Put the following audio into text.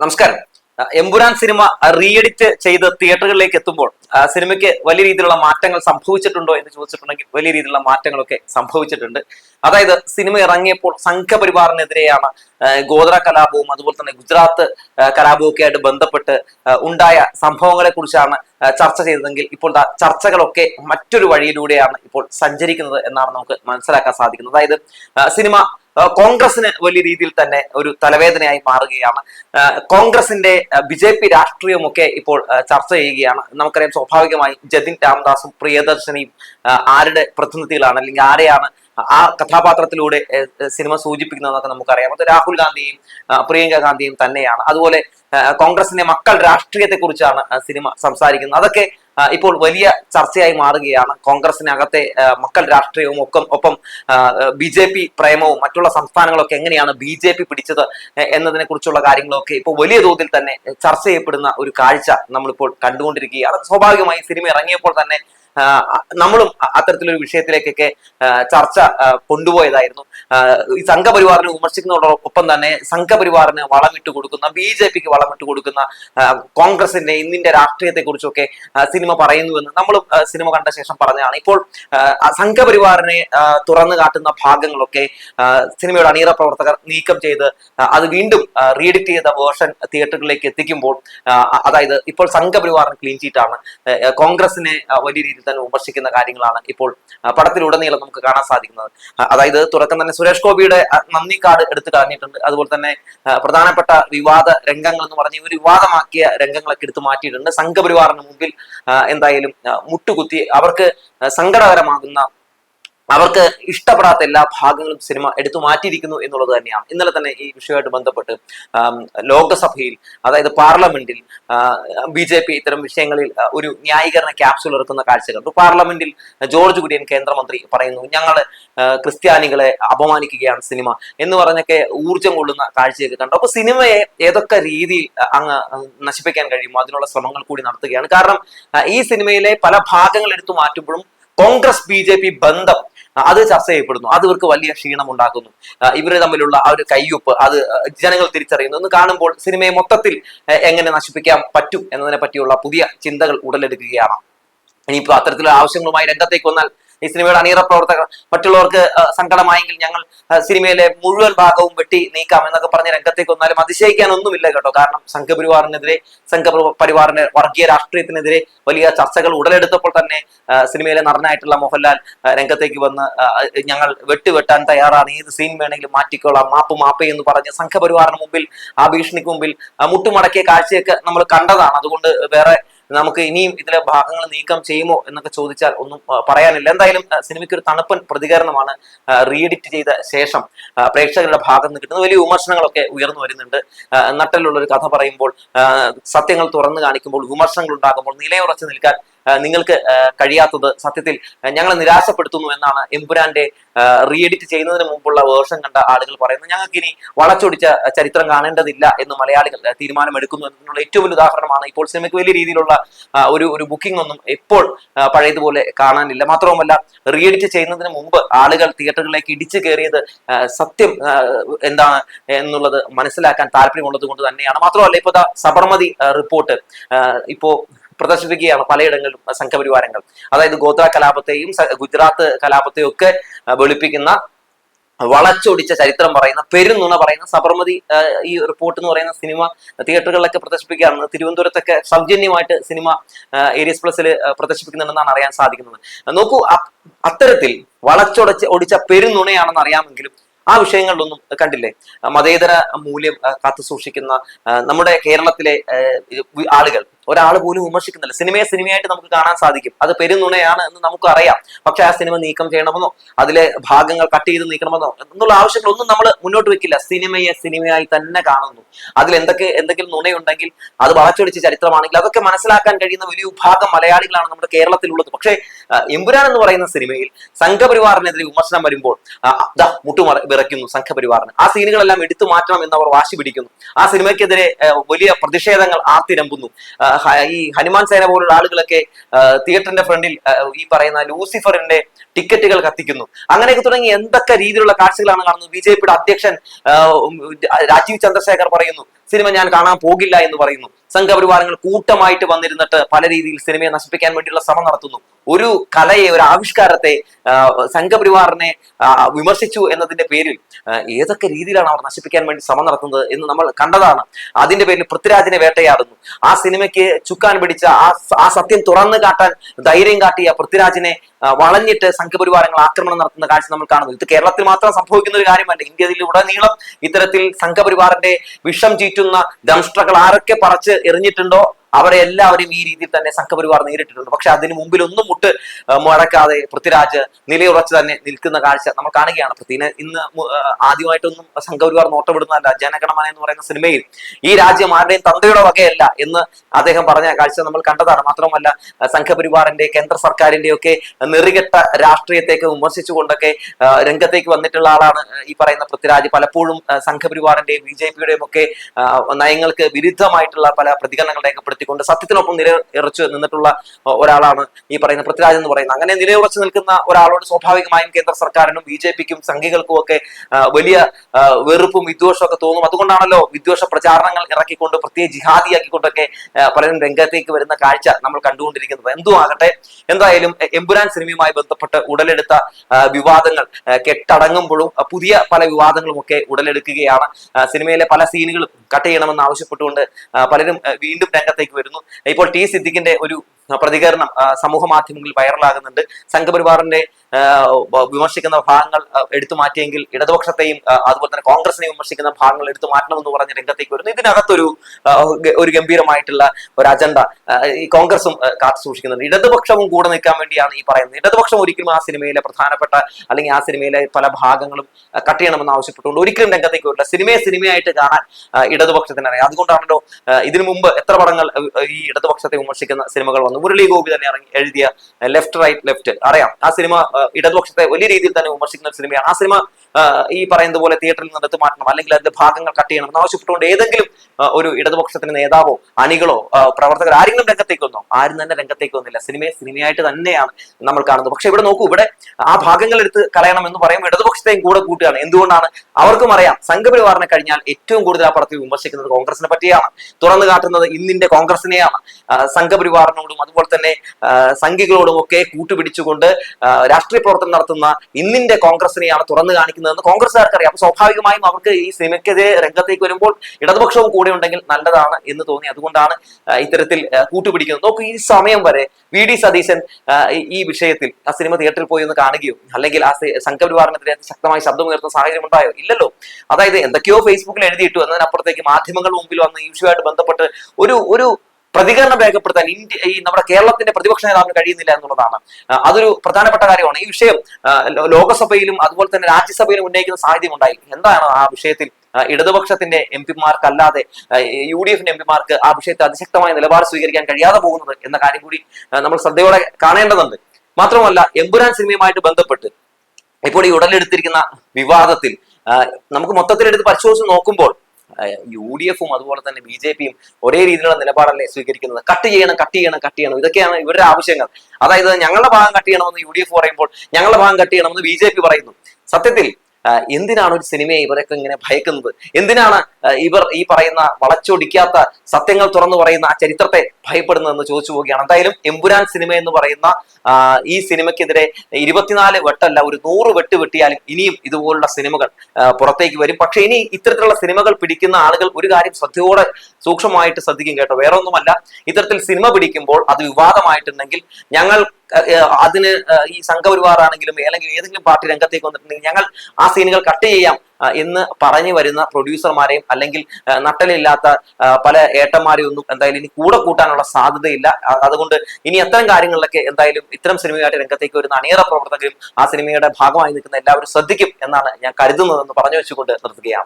നമസ്കാരം. Empuraan cinema re-edit ചെയ്ത് തിയേറ്ററുകളിലേക്ക് എത്തുമ്പോൾ സിനിമയ്ക്ക് വലിയ രീതിയിലുള്ള മാറ്റങ്ങൾ സംഭവിച്ചിട്ടുണ്ടോ എന്ന് ചോദിച്ചിട്ടുണ്ടെങ്കിൽ വലിയ രീതിയിലുള്ള മാറ്റങ്ങളൊക്കെ സംഭവിച്ചിട്ടുണ്ട്. അതായത് സിനിമ ഇറങ്ങിയപ്പോൾ സംഘപരിവാറിനെതിരെയാണ് ഗോത്ര കലാപവും അതുപോലെ തന്നെ ഗുജറാത്ത് കലാപവും ഒക്കെ ആയിട്ട് ബന്ധപ്പെട്ട് ഉണ്ടായ സംഭവങ്ങളെ കുറിച്ചാണ് ചർച്ച ചെയ്തതെങ്കിൽ ഇപ്പോൾ ചർച്ചകളൊക്കെ മറ്റൊരു വഴിയിലൂടെയാണ് ഇപ്പോൾ സഞ്ചരിക്കുന്നത് എന്നാണ് നമുക്ക് മനസ്സിലാക്കാൻ സാധിക്കുന്നത്. അതായത് സിനിമ കോൺഗ്രസിന് വലിയ രീതിയിൽ തന്നെ ഒരു തലവേദനയായി മാറുകയാണ്. കോൺഗ്രസിന്റെ ബി ജെ പി രാഷ്ട്രീയമൊക്കെ ഇപ്പോൾ ചർച്ച ചെയ്യുകയാണ്. നമുക്കറിയാം സ്വാഭാവികമായി ജതിൻ രാംദാസും പ്രിയദർശനിയും ആരുടെ പ്രതിനിധികളാണ് അല്ലെങ്കിൽ ആരെയാണ് ആ കഥാപാത്രത്തിലൂടെ സിനിമ സൂചിപ്പിക്കുന്നതെന്നൊക്കെ നമുക്കറിയാം. അത് രാഹുൽ ഗാന്ധിയും പ്രിയങ്ക ഗാന്ധിയും തന്നെയാണ്. അതുപോലെ കോൺഗ്രസിന്റെ മക്കൾ രാഷ്ട്രീയത്തെ കുറിച്ചാണ് സിനിമ സംസാരിക്കുന്നത്. അതൊക്കെ ഇപ്പോൾ വലിയ ചർച്ചയായി മാറുകയാണ്. കോൺഗ്രസിനകത്തെ മക്കൾ രാഷ്ട്രീയവും ഒക്കെ ഒപ്പം ബി ജെ പി പ്രേമവും മറ്റുള്ള സംസ്ഥാനങ്ങളൊക്കെ എങ്ങനെയാണ് ബി ജെ പി പിടിച്ചത് എന്നതിനെ കുറിച്ചുള്ള കാര്യങ്ങളൊക്കെ ഇപ്പോൾ വലിയ തോതിൽ തന്നെ ചർച്ച ചെയ്യപ്പെടുന്ന ഒരു കാഴ്ച നമ്മളിപ്പോൾ കണ്ടുകൊണ്ടിരിക്കുകയാണ്. സ്വാഭാവികമായി സിനിമ ഇറങ്ങിയപ്പോൾ തന്നെ നമ്മളും അത്തരത്തിലൊരു വിഷയത്തിലേക്കൊക്കെ ചർച്ച കൊണ്ടുപോയതായിരുന്നു. ഈ സംഘപരിവാറിനെ വിമർശിക്കുന്നതോടൊപ്പം തന്നെ സംഘപരിവാറിന് വളമിട്ട് കൊടുക്കുന്ന ബി ജെ പിക്ക് വളമിട്ട് കൊടുക്കുന്ന കോൺഗ്രസിന്റെ ഇന്നിന്റെ രാഷ്ട്രീയത്തെ കുറിച്ചൊക്കെ സിനിമ പറയുന്നുവെന്ന് നമ്മളും സിനിമ കണ്ട ശേഷം പറഞ്ഞതാണ്. ഇപ്പോൾ സംഘപരിവാറിനെ തുറന്നു കാട്ടുന്ന ഭാഗങ്ങളൊക്കെ സിനിമയുടെ അണിയറ പ്രവർത്തകർ നീക്കം ചെയ്ത് അത് വീണ്ടും റീഡിറ്റ് ചെയ്ത വേർഷൻ തിയേറ്ററുകളിലേക്ക് എത്തിക്കുമ്പോൾ അതായത് ഇപ്പോൾ സംഘപരിവാറിന് ക്ലീൻ ചീറ്റാണ് കോൺഗ്രസിനെ വലിയ രീതിയിൽ തന്നെ വിമർശിക്കുന്ന കാര്യങ്ങളാണ് ഇപ്പോൾ പടത്തിലുടനീളം നമുക്ക് കാണാൻ സാധിക്കുന്നത്. അതായത് തുടക്കം തന്നെ സുരേഷ് ഗോപിയുടെ നന്ദി കാർഡ് എടുത്തു കളഞ്ഞിട്ടുണ്ട്. അതുപോലെ തന്നെ പ്രധാനപ്പെട്ട വിവാദ രംഗങ്ങൾ എന്ന് പറഞ്ഞ് ഒരു വിവാദമാക്കിയ രംഗങ്ങളൊക്കെ എടുത്തു മാറ്റിയിട്ടുണ്ട്. സംഘപരിവാറിന് മുമ്പിൽ എന്തായാലും മുട്ടുകുത്തി അവർക്ക് സങ്കടകരമാകുന്ന അവർക്ക് ഇഷ്ടപ്പെടാത്ത എല്ലാ ഭാഗങ്ങളും സിനിമ എടുത്തു മാറ്റിയിരിക്കുന്നു എന്നുള്ളത് തന്നെയാണ്. ഇന്നലെ തന്നെ ഈ വിഷയമായിട്ട് ബന്ധപ്പെട്ട് ലോക്സഭയിൽ അതായത് പാർലമെന്റിൽ ബി ജെ പി ഇത്തരം വിഷയങ്ങളിൽ ഒരു ന്യായീകരണ ക്യാപ്സുൽ ഇറക്കുന്ന കാഴ്ചകൾ. പാർലമെന്റിൽ ജോർജ് കുര്യൻ കേന്ദ്രമന്ത്രി പറയുന്നു ഞങ്ങൾ ക്രിസ്ത്യാനികളെ അപമാനിക്കുകയാണ് സിനിമ എന്ന് പറഞ്ഞൊക്കെ ഊർജം കൊള്ളുന്ന കാഴ്ചയൊക്കെ കണ്ടു. അപ്പൊ സിനിമയെ ഏതൊക്കെ രീതിയിൽ അങ്ങ് നശിപ്പിക്കാൻ കഴിയുമോ അതിനുള്ള ശ്രമങ്ങൾ കൂടി നടത്തുകയാണ്. കാരണം ഈ സിനിമയിലെ പല ഭാഗങ്ങൾ എടുത്തു മാറ്റുമ്പോഴും കോൺഗ്രസ് ബി ബന്ധം അത് ചർച്ച ചെയ്യപ്പെടുന്നു. അത് ഇവർക്ക് വലിയ ക്ഷീണം ഉണ്ടാക്കുന്നു. ഇവർ തമ്മിലുള്ള ആ ഒരു കയ്യൊപ്പ് അത് ജനങ്ങൾ തിരിച്ചറിയുന്നു. എന്ന് കാണുമ്പോൾ സിനിമയെ മൊത്തത്തിൽ എങ്ങനെ നശിപ്പിക്കാൻ പറ്റും എന്നതിനെ പറ്റിയുള്ള പുതിയ ചിന്തകൾ ഉടലെടുക്കുകയാണ്. ഇനിയിപ്പോ അത്തരത്തിലുള്ള ആവശ്യങ്ങളുമായി രംഗത്തേക്ക് വന്നാൽ ഈ സിനിമയുടെ അണിയറ പ്രവർത്തകർ മറ്റുള്ളവർക്ക് സങ്കടമായെങ്കിൽ ഞങ്ങൾ സിനിമയിലെ മുഴുവൻ ഭാഗവും വെട്ടി നീക്കാം എന്നൊക്കെ പറഞ്ഞ് രംഗത്തേക്ക് വന്നാലും അതിശയിക്കാനൊന്നുമില്ല കേട്ടോ. കാരണം സംഘപരിവാറിനെതിരെ സംഘപരിവാറിന്റെ വർഗീയ രാഷ്ട്രീയത്തിനെതിരെ വലിയ ചർച്ചകൾ ഉടലെടുത്തപ്പോൾ തന്നെ സിനിമയിലെ നടനായിട്ടുള്ള മോഹൻലാൽ രംഗത്തേക്ക് വന്ന് ഞങ്ങൾ വെട്ടുവെട്ടാൻ തയ്യാറാണ്. ഏത് സീൻ വേണമെങ്കിലും മാറ്റിക്കോളാം. മാപ്പ് മാപ്പ് എന്ന് പറഞ്ഞ് സംഘപരിവാറിന് മുമ്പിൽ ആ ഭീഷണിക്ക് മുമ്പിൽ മുട്ടുമടക്കിയ കാഴ്ചയൊക്കെ നമ്മൾ കണ്ടതാണ്. അതുകൊണ്ട് വേറെ നമുക്ക് ഇനിയും ഇതിലെ ഭാഗങ്ങൾ നീക്കം ചെയ്യുമോ എന്നൊക്കെ ചോദിച്ചാൽ ഒന്നും പറയാനില്ല. എന്തായാലും സിനിമയ്ക്ക് ഒരു തണുപ്പൻ പ്രതികരണമാണ് റീഎഡിറ്റ് ചെയ്ത ശേഷം പ്രേക്ഷകരുടെ ഭാഗത്ത് നിന്ന് കിട്ടുന്ന വലിയ വിമർശനങ്ങളൊക്കെ ഉയർന്നു വരുന്നുണ്ട്. നട്ടലുള്ള ഒരു കഥ പറയുമ്പോൾ സത്യങ്ങൾ തുറന്നു കാണിക്കുമ്പോൾ വിമർശനങ്ങൾ ഉണ്ടാകുമ്പോൾ നിലയുറച്ച് നിൽക്കാൻ നിങ്ങൾക്ക് കഴിയാത്തത് സത്യത്തിൽ ഞങ്ങളെ നിരാശപ്പെടുത്തുന്നു എന്നാണ് എമ്പുരാന്റെ റീഎഡിറ്റ് ചെയ്യുന്നതിന് മുമ്പുള്ള വേർഷൻ കണ്ട ആളുകൾ പറയുന്നത്. ഞങ്ങൾക്ക് ഇനി വളച്ചൊടിച്ച ചരിത്രം കാണേണ്ടതില്ല എന്ന് മലയാളികൾ തീരുമാനമെടുക്കുന്നു എന്നുള്ള ഏറ്റവും വലിയ ഉദാഹരണമാണ് ഇപ്പോൾ സിനിമയ്ക്ക് വലിയ രീതിയിലുള്ള ഒരു ഒരു ബുക്കിംഗ് ഒന്നും ഇപ്പോൾ പഴയതുപോലെ കാണാനില്ല. മാത്രവുമല്ല റീഎഡിറ്റ് ചെയ്യുന്നതിന് മുമ്പ് ആളുകൾ തിയേറ്ററുകളിലേക്ക് ഇടിച്ചു കയറിയത് സത്യം എന്താണ് എന്നുള്ളത് മനസ്സിലാക്കാൻ താല്പര്യമുള്ളത് കൊണ്ട് തന്നെയാണ്. മാത്രമല്ല ഇപ്പോൾ സബർമതി റിപ്പോർട്ട് ഇപ്പോൾ ഇപ്പോ പ്രദർശിപ്പിക്കുകയാണ് പലയിടങ്ങളിലും സംഘപരിവാരങ്ങൾ. അതായത് ഗോത്ര കലാപത്തെയും ഗുജറാത്ത് കലാപത്തെയും ഒക്കെ വെളുപ്പിക്കുന്ന വളച്ചൊടിച്ച ചരിത്രം പറയുന്ന പെരുന്നുണ പറയുന്ന സബർമതി ഈ റിപ്പോർട്ട് എന്ന് പറയുന്ന സിനിമ തിയേറ്ററുകളിലൊക്കെ പ്രദർശിപ്പിക്കുകയാണ്. തിരുവനന്തപുരത്തൊക്കെ സൗജന്യമായിട്ട് സിനിമ ഏരിയസ് പ്ലസിൽ പ്രദർശിപ്പിക്കുന്നുണ്ടെന്നാണ് അറിയാൻ സാധിക്കുന്നത്. നോക്കൂ അത്തരത്തിൽ വളച്ചൊടച്ച് ഒടിച്ച പെരുന്നുണയാണെന്ന് അറിയാമെങ്കിലും ആ വിഷയങ്ങളിലൊന്നും കണ്ടില്ലേ? മതേതര മൂല്യം കാത്തു സൂക്ഷിക്കുന്ന നമ്മുടെ കേരളത്തിലെ ആളുകൾ ഒരാൾ പോലും വിമർശിക്കുന്നില്ല. സിനിമയെ സിനിമയായിട്ട് നമുക്ക് കാണാൻ സാധിക്കും. അത് പെരുന്നുണയാണ് എന്ന് നമുക്ക് അറിയാം പക്ഷെ ആ സിനിമ നീക്കം ചെയ്യണമെന്നോ അതിലെ ഭാഗങ്ങൾ കട്ട് ചെയ്ത് നീക്കണമെന്നോ എന്നുള്ള ആവശ്യങ്ങളൊന്നും നമ്മൾ മുന്നോട്ട് വെക്കില്ല. സിനിമയെ സിനിമയായി തന്നെ കാണുന്നു. അതിൽ എന്തൊക്കെ എന്തെങ്കിലും നുണയുണ്ടെങ്കിൽ അത് വളച്ചൊടിച്ച ചരിത്രമാണെങ്കിൽ അതൊക്കെ മനസ്സിലാക്കാൻ കഴിയുന്ന വലിയ വിഭാഗം മലയാളികളാണ് നമ്മുടെ കേരളത്തിലുള്ളത്. പക്ഷേ എമ്പുരാൻ എന്ന് പറയുന്ന സിനിമയിൽ സംഘപരിവാറിനെതിരെ വിമർശനം വരുമ്പോൾ മുട്ടു വിറയ്ക്കുന്നു സംഘപരിവാറിന്. ആ സീനുകളെല്ലാം എടുത്തു മാറ്റണം എന്ന് അവർ വാശി പിടിക്കുന്നു. ആ സിനിമയ്ക്കെതിരെ വലിയ പ്രതിഷേധങ്ങൾ ആർത്തിരമ്പുന്നു. ഈ ഹനുമാൻ സേന പോലുള്ള ആളുകളൊക്കെ തിയേറ്ററിന്റെ ഫ്രണ്ടിൽ ഈ പറയുന്ന ലൂസിഫറിന്റെ ടിക്കറ്റുകൾ കത്തിക്കുന്നു. അങ്ങനെയൊക്കെ തുടങ്ങി എന്തൊക്കെ രീതിയിലുള്ള കാഴ്ചകളാണ് കാണുന്നത്? ബി ജെ പിയുടെ അധ്യക്ഷൻ രാജീവ് ചന്ദ്രശേഖർ പറയുന്നു സിനിമ ഞാൻ കാണാൻ പോകില്ല എന്ന് പറയുന്നു. സംഘപരിവാരങ്ങൾ കൂട്ടമായിട്ട് വന്നിരുന്നിട്ട് പല രീതിയിൽ സിനിമയെ നശിപ്പിക്കാൻ വേണ്ടിയുള്ള ശ്രമം നടത്തുന്നു. ഒരു കലയെ ഒരു ആവിഷ്കാരത്തെ സംഘപരിവാറിനെ വിമർശിച്ചു എന്നതിന്റെ പേരിൽ ഏതൊക്കെ രീതിയിലാണ് അവർ നശിപ്പിക്കാൻ വേണ്ടി ശ്രമം നടത്തുന്നത് എന്ന് നമ്മൾ കണ്ടതാണ്. അതിന്റെ പേരിൽ പൃഥ്വിരാജിനെ വേട്ടയാടുന്നു. ആ സിനിമയ്ക്ക് ചുക്കാൻ പിടിച്ച ആ ആ സത്യം തുറന്നു കാട്ടാൻ ധൈര്യം കാട്ടിയ പൃഥ്വിരാജിനെ വളഞ്ഞിട്ട് സംഘപരിവാരങ്ങൾ ആക്രമണം നടത്തുന്ന കാഴ്ച നമ്മൾ കാണുന്നു. ഇത് കേരളത്തിൽ മാത്രം സംഭവിക്കുന്ന ഒരു കാര്യമല്ല. ഇന്ത്യയിലുടനീളം ഇത്തരത്തിൽ സംഘപരിവാറിന്റെ വിഷം ചീറ്റുന്ന ദംഷ്ട്രകൾ ആരൊക്കെ പറച്ച് എറിഞ്ഞിട്ടുണ്ടോ? അവരെ എല്ലാവരും ഈ രീതിയിൽ തന്നെ സംഘപരിവാർ നേരിട്ടിട്ടുണ്ട്. പക്ഷെ അതിന് മുമ്പിൽ ഒന്നും മുട്ട് മുടക്കാതെ പൃഥ്വിരാജ് നിലയുറച്ച് തന്നെ നിൽക്കുന്ന കാഴ്ച നമ്മൾ കാണുകയാണ്. പൃഥ്വിനെ ഇന്ന് ആദ്യമായിട്ടൊന്നും സംഘപരിവാർ നോട്ടമിടുന്നതല്ല. ജനഗണമന എന്ന് പറയുന്ന സിനിമയിൽ ഈ രാജ്യം ആരുടെയും തന്ത്രയുടെ വകയല്ല എന്ന് അദ്ദേഹം പറഞ്ഞ കാഴ്ച നമ്മൾ കണ്ടതാണ്. മാത്രമല്ല സംഘപരിവാറിന്റെ കേന്ദ്ര സർക്കാരിന്റെ ഒക്കെ നെറികെട്ട രാഷ്ട്രീയത്തേക്ക് വിമർശിച്ചുകൊണ്ടൊക്കെ രംഗത്തേക്ക് വന്നിട്ടുള്ള ആളാണ് ഈ പറയുന്ന പൃഥ്വിരാജ്. പലപ്പോഴും സംഘപരിവാറിന്റെയും ബി ജെ പിയുടെയും ഒക്കെ നയങ്ങൾക്ക് വിരുദ്ധമായിട്ടുള്ള പല പ്രതികരണങ്ങൾ രേഖപ്പെടുത്തിക്കൊണ്ട് സത്യത്തിനൊപ്പം നിലയുറച്ച് നിന്നിട്ടുള്ള ഒരാളാണ് ഈ പറയുന്ന പൃഥ്വിരാജ് എന്ന് പറയുന്നത്. അങ്ങനെ നിലയുറച്ച് നിൽക്കുന്ന ഒരാളോട് സ്വാഭാവികമായും കേന്ദ്ര സർക്കാരിനും ബി ജെ പിക്കും സംഘികൾക്കും ഒക്കെ വലിയ വെറുപ്പും വിദ്വേഷവും ഒക്കെ തോന്നും. അതുകൊണ്ടാണല്ലോ വിദ്വേഷ പ്രചാരണങ്ങൾ ഇറക്കിക്കൊണ്ട് പ്രത്യേക ജിഹാദിയാക്കിക്കൊണ്ടൊക്കെ പലരും രംഗത്തേക്ക് വരുന്ന കാഴ്ച നമ്മൾ കണ്ടുകൊണ്ടിരിക്കുന്നത്. എന്തും ആകട്ടെ എന്തായാലും എംബുരാൻ സിനിമയുമായി ബന്ധപ്പെട്ട് ഉടലെടുത്ത വിവാദങ്ങൾ കെട്ടടങ്ങുമ്പോഴും പുതിയ പല വിവാദങ്ങളും ഒക്കെ ഉടലെടുക്കുകയാണ്. സിനിമയിലെ പല സീനുകളും കട്ട് ചെയ്യണമെന്ന് ആവശ്യപ്പെട്ടുകൊണ്ട് പലരും വീണ്ടും രംഗത്തേക്ക് വരുന്നു. ഇപ്പോൾ ടി സിദ്ദിഖിന്റെ ഒരു പ്രതികരണം സമൂഹ മാധ്യമങ്ങളിൽ വൈറലാകുന്നുണ്ട്. സംഘപരിവാറിന്റെ വിമർശിക്കുന്ന ഭാഗങ്ങൾ എടുത്തു മാറ്റിയെങ്കിൽ ഇടതുപക്ഷത്തെയും അതുപോലെ തന്നെ കോൺഗ്രസിനെ വിമർശിക്കുന്ന ഭാഗങ്ങൾ എടുത്തു മാറ്റണമെന്ന് പറഞ്ഞ് രംഗത്തേക്ക് വരുന്നു. ഇതിനകത്തൊരു ഒരു ഗംഭീരമായിട്ടുള്ള ഒരു അജണ്ട ഈ കോൺഗ്രസും കാത്തു സൂക്ഷിക്കുന്നുണ്ട്. ഇടതുപക്ഷവും കൂടെ നിൽക്കാൻ വേണ്ടിയാണ് ഈ പറയുന്നത്. ഇടതുപക്ഷം ഒരിക്കലും ആ സിനിമയിലെ പ്രധാനപ്പെട്ട അല്ലെങ്കിൽ ആ സിനിമയിലെ പല ഭാഗങ്ങളും കട്ട് ചെയ്യണമെന്ന് ആവശ്യപ്പെട്ടുകൊണ്ട് ഒരിക്കലും രംഗത്തേക്ക് വരില്ല. സിനിമയെ സിനിമയായിട്ട് കാണാൻ ഇടതുപക്ഷത്തിനറിയാം അതുകൊണ്ടാണല്ലോ ഇതിനു മുമ്പ് എത്ര പടങ്ങൾ ഈ ഇടതുപക്ഷത്തെ വിമർശിക്കുന്ന സിനിമകൾ വന്നു മുരളി ഗോപി തന്നെ ഇറങ്ങി എഴുതിയ ലെഫ്റ്റ് റൈറ്റ് ലെഫ്റ്റ് അറിയാം. ആ സിനിമ ഇടതുപക്ഷത്തെ വലിയ രീതിയിൽ തന്നെ വിമർശിക്കുന്ന ഒരു സിനിമയാണ്. ആ സിനിമ ഈ പറയുന്ന പോലെ തിയേറ്ററിൽ നിന്നെടുത്ത് മാറ്റണം. അല്ലെങ്കിൽ അതിന്റെ ഭാഗങ്ങൾ കട്ട് ചെയ്യണം എന്ന് ആവശ്യപ്പെട്ടുകൊണ്ട് ഏതെങ്കിലും ഒരു ഇടതുപക്ഷത്തിന്റെ നേതാവോ അണികളോ പ്രവർത്തകർ ആരെങ്കിലും രംഗത്തേക്ക് വന്നോ ആരും തന്നെ രംഗത്തേക്ക് വന്നില്ല. സിനിമയെ സിനിമയായിട്ട് തന്നെയാണ് നമ്മൾ കാണുന്നത്. പക്ഷെ ഇവിടെ നോക്കൂ ഇവിടെ ആ ഭാഗങ്ങൾ എടുത്ത് കളയണം എന്ന് പറയുമ്പോൾ ഇടതുപക്ഷത്തെയും കൂടെ കൂട്ടുകയാണ്. എന്തുകൊണ്ടാണ്? അവർക്കും അറിയാം. സംഘപരിവാറിനെ കഴിഞ്ഞാൽ ഏറ്റവും കൂടുതൽ ആ പടത്തിൽ വിമർശിക്കുന്നത് കോൺഗ്രസിനെ പറ്റിയാണ്. തുറന്നു കാട്ടുന്നത് ഇന്നിന്റെ കോൺഗ്രസിനെയാണ്. സംഘപരിവാറിനോടും അതുപോലെ തന്നെ സംഘികളോടും ഒക്കെ കൂട്ടുപിടിച്ചുകൊണ്ട് രാഷ്ട്രീയ പ്രവർത്തനം നടത്തുന്ന ഇന്നിന്റെ കോൺഗ്രസിനെയാണ് തുറന്നു കാണിക്കുന്നതെന്ന് കോൺഗ്രസ്സുകാർക്ക് അറിയാം അപ്പൊ സ്വാഭാവികമായും അവർക്ക് ഈ സിനിമയ്ക്കെതിരെ രംഗത്തേക്ക് വരുമ്പോൾ ഇടതുപക്ഷവും കൂടെ ഉണ്ടെങ്കിൽ നല്ലതാണ് എന്ന് തോന്നി. അതുകൊണ്ടാണ് ഇത്തരത്തിൽ കൂട്ടുപിടിക്കുന്നത്. നോക്കൂ ഈ സമയം വരെ വി ഡി സതീശൻ ഈ- വിഷയത്തിൽ ആ സിനിമ തിയേറ്ററിൽ പോയി ഒന്ന് കാണുകയോ അല്ലെങ്കിൽ ആ സംഘപരിവാറിനെതിരെ ശക്തമായി ശബ്ദമുയർത്തുന്ന സാഹചര്യം ഉണ്ടായോ? ഇല്ലല്ലോ. അതായത് എന്തൊക്കെയോ ഫേസ്ബുക്കിൽ എഴുതിയിട്ടു എന്നതിനപ്പുറത്തേക്ക് മാധ്യമങ്ങൾ മുമ്പിൽ വന്ന് ഈ വിഷയമായിട്ട് ബന്ധപ്പെട്ട് ഒരു ഒരു പ്രതികരണം രേഖപ്പെടുത്താൻ ഇന്ത്യ ഈ നമ്മുടെ കേരളത്തിന്റെ പ്രതിപക്ഷ നേതാവിന് കഴിയുന്നില്ല എന്നുള്ളതാണ്. അതൊരു പ്രധാനപ്പെട്ട കാര്യമാണ്. ഈ വിഷയം ലോകസഭയിലും അതുപോലെ തന്നെ രാജ്യസഭയിലും ഉന്നയിക്കുന്ന സാഹചര്യം ഉണ്ടായി എന്താണ് ആ വിഷയത്തിൽ ഇടതുപക്ഷത്തിന്റെ എം പിമാർക്കല്ലാതെ യു ഡി എഫിന്റെ എം പിമാർക്ക് ആ വിഷയത്തിൽ അതിശക്തമായ നിലപാട് സ്വീകരിക്കാൻ കഴിയാതെ പോകുന്നത് എന്ന കാര്യം കൂടി നമ്മൾ ശ്രദ്ധയോടെ കാണേണ്ടതുണ്ട്. മാത്രമല്ല എമ്പുരാൻ സിനിമയുമായിട്ട് ബന്ധപ്പെട്ട് ഇപ്പോൾ ഈ ഉടലെടുത്തിരിക്കുന്ന വിവാദത്തിൽ നമുക്ക് മൊത്തത്തിൽ എടുത്ത് പരിശോധിച്ച് നോക്കുമ്പോൾ യു ഡി എഫും അതുപോലെ തന്നെ ബി ജെ പിയും ഒരേ രീതിയിലുള്ള നിലപാടല്ലേ സ്വീകരിക്കുന്നത്? കട്ട് ചെയ്യണം കട്ട് ചെയ്യണം കട്ട് ചെയ്യണം. ഇതൊക്കെയാണ് ഇവരുടെ ആവശ്യങ്ങൾ. അതായത് ഞങ്ങളുടെ ഭാഗം കട്ട് ചെയ്യണമെന്ന് യു ഡി എഫ് പറയുമ്പോൾ ഞങ്ങളുടെ ഭാഗം കട്ട് ചെയ്യണമെന്ന് ബി ജെ പി പറയുന്നു. സത്യത്തിൽ എന്തിനാണ് ഒരു സിനിമയെ ഇവരൊക്കെ ഇങ്ങനെ ഭയക്കുന്നത്? എന്തിനാണ് ഇവർ ഈ പറയുന്ന വളച്ചൊടിക്കാത്ത സത്യങ്ങൾ തുറന്നു പറയുന്ന ആ ചരിത്രത്തെ ഭയപ്പെടുന്നതെന്ന് ചോദിച്ചു പോവുകയാണ്. എന്തായാലും എമ്പുരാൻ സിനിമ എന്ന് പറയുന്ന ഈ സിനിമയ്ക്കെതിരെ ഇരുപത്തിനാല് വെട്ടല്ല ഒരു നൂറ് വെട്ട് വെട്ടിയാലും ഇനിയും ഇതുപോലുള്ള സിനിമകൾ പുറത്തേക്ക് വരും. പക്ഷെ ഇനി ഇത്തരത്തിലുള്ള സിനിമകൾ പിടിക്കുന്ന ആളുകൾ ഒരു കാര്യം ശ്രദ്ധയോടെ സൂക്ഷ്മമായിട്ട് ശ്രദ്ധിക്കും കേട്ടോ. വേറെ ഒന്നുമല്ല ഇത്തരത്തിൽ സിനിമ പിടിക്കുമ്പോൾ അത് വിവാദമായിട്ടുണ്ടെങ്കിൽ ഞങ്ങൾ അതിന് ഈ സംഘപരിവാറാണെങ്കിലും അല്ലെങ്കിൽ ഏതെങ്കിലും പാർട്ടി രംഗത്തേക്ക് വന്നിട്ടുണ്ടെങ്കിൽ ഞങ്ങൾ ആ സീനുകൾ കട്ട് ചെയ്യാം എന്ന് പറഞ്ഞു വരുന്ന പ്രൊഡ്യൂസർമാരെയും അല്ലെങ്കിൽ നട്ടലില്ലാത്ത പല ഏട്ടന്മാരെയും ഒന്നും എന്തായാലും ഇനി കൂടെ കൂട്ടാനുള്ള സാധ്യതയില്ല. അതുകൊണ്ട് ഇനി അത്തരം കാര്യങ്ങളിലൊക്കെ എന്തായാലും ഇത്തരം സിനിമയായിട്ട് രംഗത്തേക്ക് വരുന്ന അണിയറ പ്രവർത്തകരും ആ സിനിമയുടെ ഭാഗമായി നിൽക്കുന്ന എല്ലാവരും ശ്രദ്ധിക്കും എന്നാണ് ഞാൻ കരുതുന്നതെന്ന് പറഞ്ഞു വെച്ചുകൊണ്ട് നിർത്തുകയാണ്.